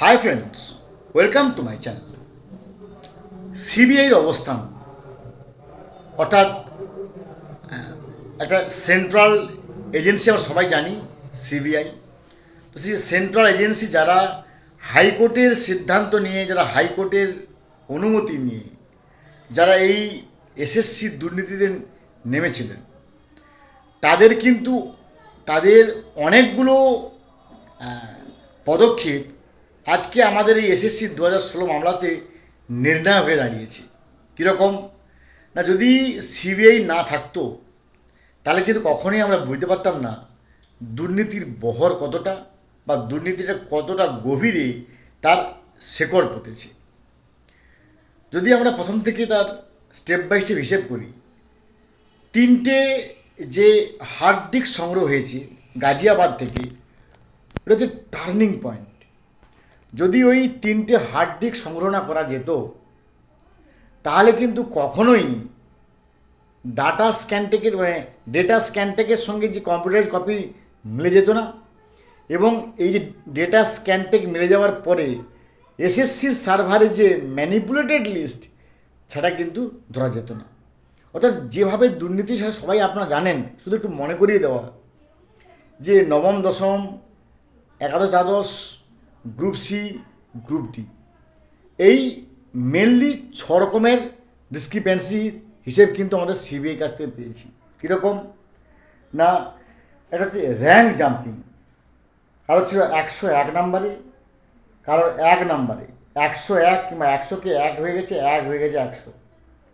Hi friends welcome to my channel সিবিআইয়ের অবস্থান, অর্থাৎ একটা সেন্ট্রাল এজেন্সি আমরা সবাই জানি সিবিআই তো সেই সেন্ট্রাল এজেন্সি যারা হাইকোর্টের সিদ্ধান্ত নিয়ে, যারা হাইকোর্টের অনুমতি নিয়ে, যারা এই এসএসসি দুর্নীতিতে নেমেছিলেন, তাদের কিন্তু, তাদের অনেকগুলো পদক্ষেপ আজকে আমাদের এই এসএসসি দু হাজার ষোলো মামলাতে নির্ণয় হয়ে দাঁড়িয়েছে। কীরকম? না, যদি সিবিআই না থাকতো, তাহলে কিন্তু কখনোই আমরা বুঝতে পারতাম না দুর্নীতির বহর কতটা বা দুর্নীতিটা কতটা গভীরে তার শেকড় পুঁতেছে যদি আমরা প্রথম থেকে তার স্টেপ বাই স্টেপ হিসেব করি, তিনটে যে হার্ড ডিস্ক সংগ্রহ হয়েছে গাজিয়াবাদ থেকে, এটা হচ্ছে টার্নিং পয়েন্ট যদি ওই তিনটে হার্ড ডিস্ক সংগ্রহ না করা যেত, তাহলে কিন্তু কখনোই ডাটা স্ক্যানটেকের মানে ডেটা স্ক্যানটেকের সঙ্গে যে কম্পিউটারাইজ কপি মিলে যেত না। এবং এই যে ডেটা স্ক্যানটেক মিলে যাওয়ার পরে এসএসসির সার্ভারে যে ম্যানিপুলেটেড লিস্ট সেটা কিন্তু ধরা যেত না। অর্থাৎ যেভাবে দুর্নীতি সবাই আপনারা জানেন, শুধু একটু মনে করিয়ে দেওয়া। যে নবম, দশম, একাদশ, দ্বাদশ গ্রুপ সি, গ্রুপ ডি। এই মেনলি ছ রকমের ডিসক্রিপেন্সি হিসেব কিন্তু আমাদের সিবিআই কাছ থেকে পেয়েছি। কীরকম? না, এটা হচ্ছে র্যাঙ্ক জাম্পিং কারও ছিল একশো এক নাম্বারে। কারোর এক নাম্বারে একশো এক কিংবা একশোকে এক হয়ে গেছে, এক হয়ে গেছে একশো।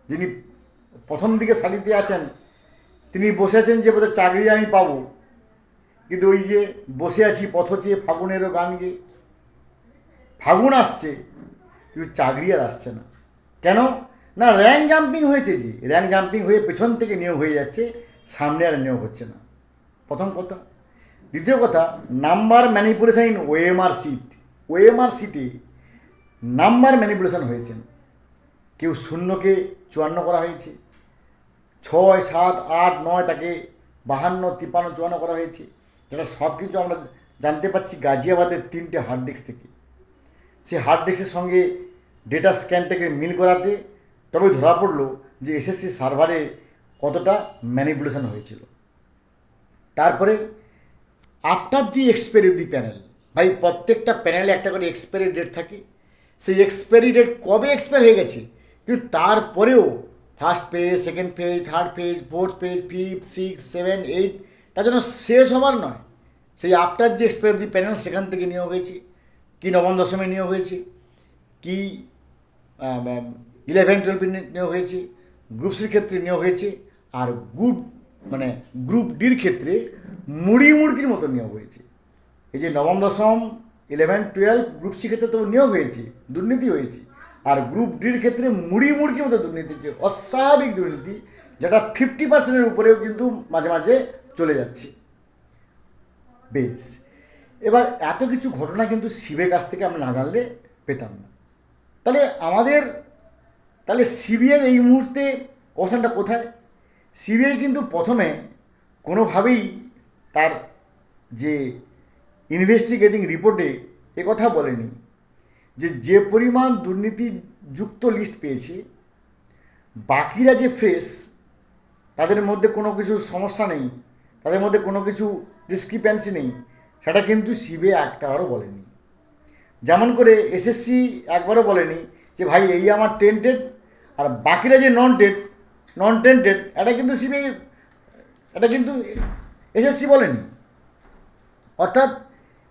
যিনি প্রথম দিকে সারিতে আছেন, তিনি বসে আছেন যে বোধহয় চাকরি আমি পাবো। কিন্তু ওই যে বসে আছি, পথ চেয়ে, ফাগুনেরও গান গেয়ে। ফাগুন আসছে, কিন্তু চাকরি আর আসছে না। কেন? না র্যাঙ্ক জাম্পিং হয়েছে যে র্যাঙ্ক জাম্পিং হয়ে পেছন থেকে নিয়োগ হয়ে যাচ্ছে, সামনে আর নিয়োগ হচ্ছে না। প্রথম কথা। দ্বিতীয় কথা number manipulation in OMR sheet OMR সিটে নাম্বার ম্যানিপুলেশন হয়েছে কেউ শূন্যকে চুয়ান্ন করা হয়েছে। ছয়, সাত, আট, নয় তাকে বাহান্ন, তিপ্পান্ন, চুয়ান্ন করা হয়েছে। যেটা সব কিছু আমরা জানতে পারছি গাজিয়াবাদের তিনটে হার্ড ডিস্ক থেকে। সেই হার্ড ডিস্কের সঙ্গে ডেটা স্ক্যানটাকে মিল করাতে তবে ধরা পড়ল যে এসএসসি সার্ভারে কতটা ম্যানিপুলেশন হয়েছিল। তারপরে after the expiry the panel ভাই প্রত্যেকটা প্যানেলে একটা করে এক্সপায়ারি ডেট থাকে। সেই এক্সপায়ারি ডেট কবে এক্সপায়ার হয়ে গেছে? কিন্তু তারপরেও first page second page third page fourth page fifth six seven eight তার জন্য শেষ হবার নয়। সেই after the expiry the panel সেখান থেকে নিয়োগ হয়েছে। কি নবম দশমে নিয়োগ হয়েছে, কি ইলেভেন টুয়েলভে নিয়োগ হয়েছে গ্রুপ সির ক্ষেত্রে নিয়োগ হয়েছে, আর গ্রুপ মানে গ্রুপ ডির ক্ষেত্রে মুড়ি মুড়কির মতো নিয়োগ হয়েছে। এই যে নবম দশম ইলেভেন টুয়েলভ গ্রুপ সি ক্ষেত্রে তো নিয়োগ হয়েছে, দুর্নীতি হয়েছে, আর গ্রুপ ডির ক্ষেত্রে মুড়ি মুড়কির মতো দুর্নীতি হচ্ছে অস্বাভাবিক দুর্নীতি, যেটা ফিফটি পার্সেন্টের উপরেও কিন্তু মাঝে মাঝে চলে যাচ্ছে। বেশ। এবার এত কিছু ঘটনা কিন্তু শিবের কাছ থেকে আমরা না জানলে পেতাম না। তাহলে আমাদের, তাহলে সিবিআই এই মুহূর্তে অবস্থানটা কোথায়? সিবিআই কিন্তু প্রথমে কোনোভাবেই তার যে ইনভেস্টিগেটিং রিপোর্টে এ কথা বলেনি যে যে পরিমাণ দুর্নীতিযুক্ত লিস্ট পেয়েছে, বাকিরা যে ফ্রেশ, তাদের মধ্যে কোনো কিছু সমস্যা নেই, তাদের মধ্যে কোনো কিছু ডিসক্রিপেন্সি নেই। সেটা কিন্তু সিবিআই একটাবারও বলেনি। যেমন করে এসএসসি একবারও বলেনি যে, ভাই, এই আমার টেন্টেড আর বাকিরা যে নন টেড নন টেন্টেড এটা কিন্তু সিবিআই এটা কিন্তু এসএসসি বলেনি। অর্থাৎ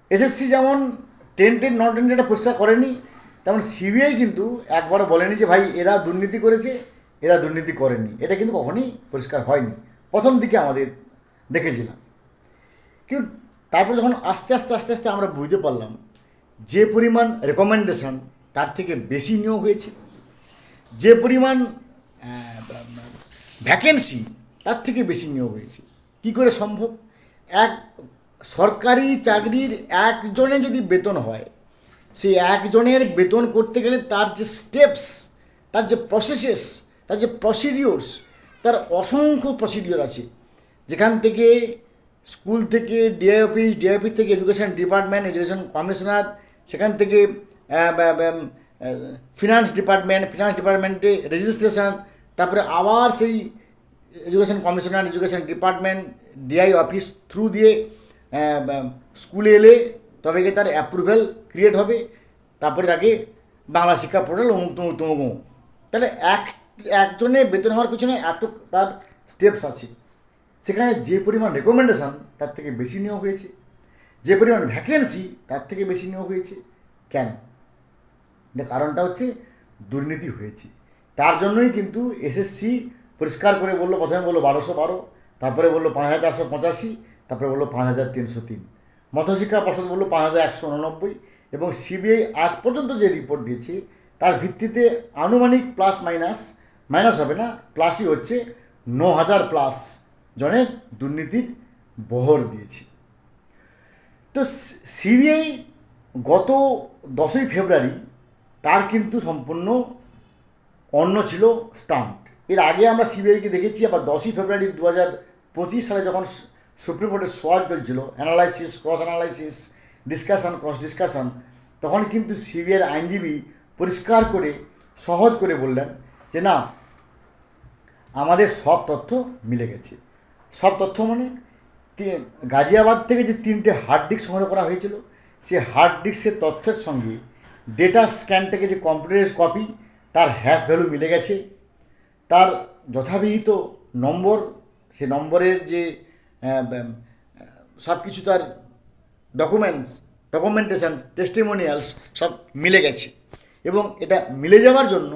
এসএসসি যেমন টেন্টেড নন টেন্টেড পরিষ্কার করেনি, তেমন সিবিআই কিন্তু একবারও বলেনি যে, ভাই, এরা দুর্নীতি করেছে, এরা দুর্নীতি করেনি। এটা কিন্তু কখনই পরিষ্কার হয়নি। প্রথম দিকে আমাদের দেখেছিলাম। কিন্তু তারপর যখন আস্তে আস্তে আস্তে আস্তে আমরা বুঝতে পারলাম যে পরিমাণ রেকমেন্ডেশন তার থেকে বেশি নিয়োগ হয়েছে, যে পরিমাণ ভ্যাকেন্সি তার থেকে বেশি নিয়োগ হয়েছে। কী করে সম্ভব? এক সরকারি চাকরির একজনে যদি বেতন হয়, সেই একজনের বেতন করতে গেলে তার যে স্টেপস তার যে প্রসেসেস তার যে প্রসিডিওর্স তার অসংখ্য প্রসিডিওর আছে। যেখান থেকে স্কুল থেকে ডিআই অফিস ডিআই অফিস থেকে এডুকেশন ডিপার্টমেন্ট এডুকেশন কমিশনার সেখান থেকে ফিনান্স ডিপার্টমেন্ট ফিনান্স ডিপার্টমেন্টে রেজিস্ট্রেশন তারপরে আবার সেই education commissioner education department DI office through দিয়ে স্কুলে এলে তবে গিয়ে তার অ্যাপ্রুভেল ক্রিয়েট হবে, তারপরে তাকে বাংলা শিক্ষা পোর্টাল অমুক তাহলে এক, একজনের বেতন হওয়ার পিছনে এত তার স্টেপস আছে। সেখানে যে পরিমাণ রেকমেন্ডেশন তার থেকে বেশি নিয়োগ হয়েছে। যে পরিমাণ ভ্যাকেন্সি তার থেকে বেশি নিয়োগ হয়েছে। কেন? কারণটা হচ্ছে দুর্নীতি হয়েছে। তার জন্যই কিন্তু এসএসসি পরিষ্কার করে বলল, প্রথমে বলল বারোশো বারো, তারপরে বলল পাঁচ হাজার চারশো পঁচাশি, তারপরে বলল পাঁচ হাজার তিনশো তিন। মধ্যশিক্ষা পর্ষদ বলল পাঁচ হাজার একশো উননব্বই এবং সিবিআই আজ পর্যন্ত যে রিপোর্ট দিয়েছে, তার ভিত্তিতে আনুমানিক প্লাস মাইনাস মাইনাস হবে না প্লাসই হচ্ছে ন হাজার প্লাস জনের দুর্নীতির বহর দিয়েছে। তো সিবিআই গত দশই ফেব্রুয়ারি তার কিন্তু সম্পূর্ণ অন্য ছিল স্টান্ট এর আগে আমরা সিবিআইকে দেখেছি, আবার দশই ফেব্রুয়ারি দু হাজার পঁচিশ সালে যখন সুপ্রিম কোর্টের সোয়াজ চলছিল analysis cross analysis discussion cross discussion তখন কিন্তু সিবিআইয়ের আইনজীবী পরিষ্কার করে, সহজ করে বললেন যে, না, আমাদের সব তথ্য মিলে গেছে। সব তথ্য মানে গাজিয়াবাদ থেকে যে তিনটে হার্ড ডিস্ক সংগ্রহ করা হয়েছিল, সে হার্ড ডিস্কের তথ্যের সঙ্গে ডেটা স্ক্যান থেকে যে কম্পিউটারের কপি তার হ্যাশ ভ্যালু মিলে গেছে। তার যথাবিহিত নম্বর, সে নম্বরের যে সব কিছু তার ডকুমেন্টস ডকুমেন্টেশন টেস্টিমোনিয়ালস সব মিলে গেছে। এবং এটা মিলে যাওয়ার জন্য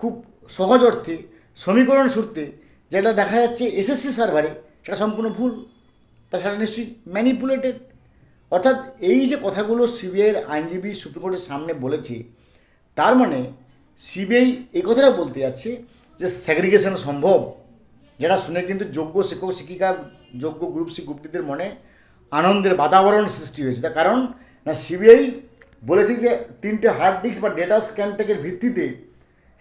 খুব সহজ অর্থে, সমীকরণ সূত্রে যেটা দেখা যাচ্ছে এসএসসি সার্ভারে সেটা সম্পূর্ণ ভুল তা সেটা নিশ্চয়ই ম্যানিপুলেটেড অর্থাৎ এই যে কথাগুলো সিবিআইয়ের আইনজীবী সুপ্রিম কোর্টের সামনে বলেছে, তার মানে সিবিআই এই কথাটা বলতে যাচ্ছে যে সেগ্রিগেশন সম্ভব, যেটা শুনে কিন্তু যোগ্য শিক্ষক, শিক্ষিকা, যোগ্য গ্রুপ সি গ্রুপটিদের মনে আনন্দের বাতাবরণ সৃষ্টি হয়েছে। তার কারণ, না, সিবিআই বলেছে যে তিনটে হার্ড ডিস্ক বা ডেটা স্ক্যানটেকের ভিত্তিতে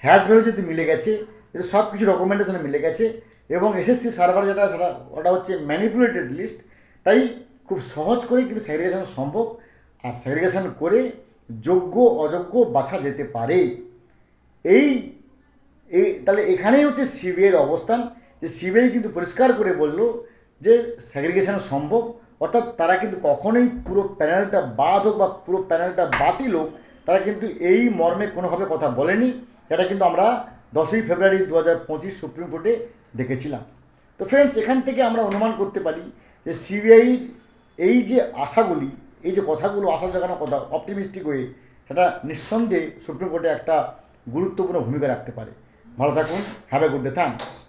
হ্যাশ ভ্যালু যদি মিলে গেছে এটা সব কিছু ডকুমেন্টেশনে মিলে গেছে এবং এসএসসি সার্ভার যেটা, সেটা, ওটা হচ্ছে ম্যানিপুলেটেড লিস্ট তাই খুব সহজ করে কিন্তু সেগ্রিগেশন সম্ভব। আর স্যাগ্রিগেশন করে যোগ্য, অযোগ্য বাছা যেতে পারে। এই এই, তাহলে এখানেই হচ্ছে সিবিআইয়ের অবস্থান। যে সিবিআই কিন্তু পরিষ্কার করে বলল যে সেগ্রিগেশন সম্ভব। অর্থাৎ তারা কিন্তু কখনোই পুরো প্যানেলটা বাদ হোক বা পুরো প্যানেলটা বাতিল হোক, তারা কিন্তু এই মর্মে কোনোভাবে কথা বলেনি। যেটা কিন্তু আমরা দশই ফেব্রুয়ারি দু হাজার পঁচিশ সুপ্রিম কোর্টে ডেকেছিলাম তো ফ্রেন্ডস এখান থেকে আমরা অনুমান করতে পারি যে সিবিআইয়ের এই যে আশাগুলি, এই যে কথাগুলো, আশা জাগানো কথা অপটিমিস্টিক হয়ে সেটা নিঃসন্দেহে সুপ্রিম কোর্টে একটা গুরুত্বপূর্ণ ভূমিকা রাখতে পারে। ভালো থাকুন have a good day thanks